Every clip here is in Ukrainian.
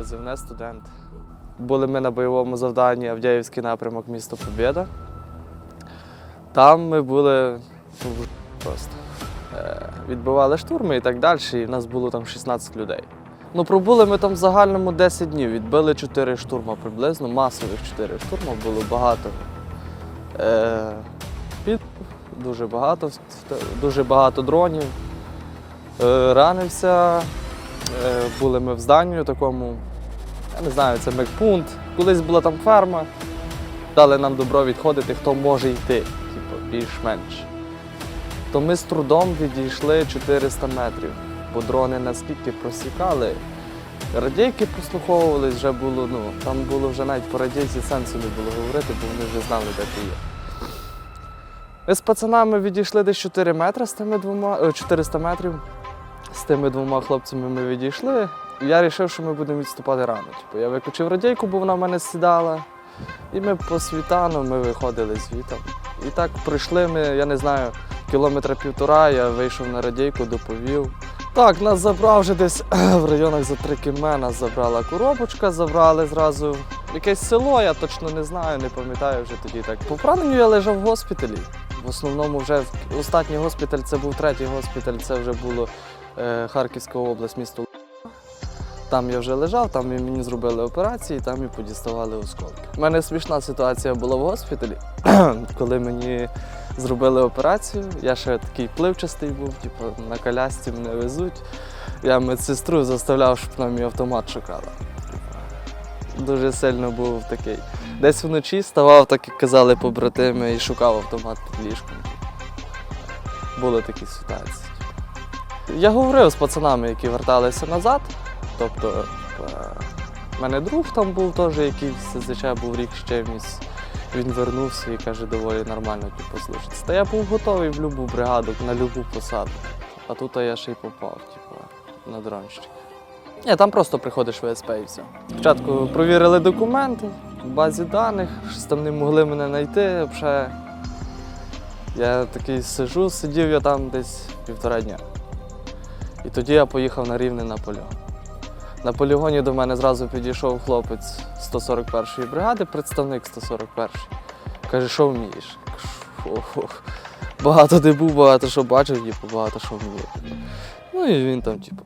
позивне студент. Були ми на бойовому завданні Авдіївський напрямок місто Побєда. Там ми були ну, просто. Е, відбивали штурми і так далі, і в нас було там 16 людей. Ну, пробули ми там в загальному 10 днів, відбили 4 штурма приблизно, масових 4 штурма, було багато. Е, під, дуже багато, дуже багато дронів. Е, ранився. Були ми в зданні такому, не знаю, це медпункт. Колись була там ферма. Дали нам добро відходити, хто може йти, типу, більш-менш. То ми з трудом відійшли 400 метрів, бо дрони наскільки просікали. Радійки прослуховувались, вже було, ну, там було вже навіть по радійці сенсу не було говорити, бо вони вже знали, де ти є. Ми з пацанами відійшли десь 4 метри з тими двома, е, 400 метрів. З тими двома хлопцями ми відійшли. Я вирішив, що ми будемо відступати рано. Типу, я виключив радійку, бо вона в мене сідала. І ми по світану ми виходили звітом. І так пройшли ми, я не знаю, кілометра півтора, я вийшов на радійку, доповів. Так, нас забрав вже десь в районах за 3 км, нас забрала коробочка, забрали зразу. Якесь село, я точно не знаю, не пам'ятаю вже тоді так. По пораненню я лежав в госпіталі. В основному вже останній госпіталь це був третій госпіталь, це вже було е, Харківська область, місто. Там я вже лежав, там мені зробили операції, там і подіставали осколки. У мене смішна ситуація була в госпіталі, коли мені зробили операцію. Я ще такий пливчастий був, типу, на колясці мене везуть. Я медсестру заставляв, щоб вона мій автомат шукала. Дуже сильно був такий. Десь вночі ставав, так як казали побратими, і шукав автомат під ліжком. Були такі ситуації. Я говорив з пацанами, які верталися назад. Тобто, в мене друг там був теж, який зазвичай був рік з чимось. Він вернувся і каже, доволі нормально типу, служиться. Та я був готовий в будь-яку бригаду, на будь-яку посаду. А тут я ще й попав, типу, на дронщик. Ні, там просто приходиш в ВСП і все. Спочатку провірили документи в базі даних, щось там не могли мене знайти. Взагалі. Я такий сижу, сидів я там десь півтора дня. І тоді я поїхав на рівне на полігон. На полігоні до мене зразу підійшов хлопець 141-ї бригади, представник 141-ї. Каже, що вмієш? Кажу, «Фу, фу, Багато де був, багато що бачив, типу, багато що вмію. Ну і він там, типу,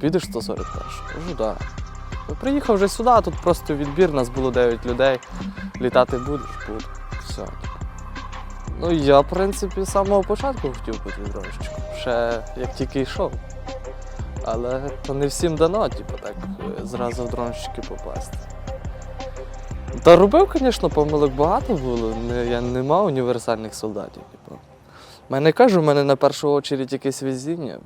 підеш 141 Кажу, так. Да. Приїхав вже сюди, тут просто відбір, нас було 9 людей. Літати будеш, буду. Все. Ну, я, в принципі, з самого початку хотів бути дронщиком. Ще як тільки йшов. Але то не всім дано, типу, так е, зразу в дронщики попасти. Та робив, звісно, помилок багато було. Я не мав універсальних солдатів. Типу. Мене кажу, в мене на першу очередь якесь везіння.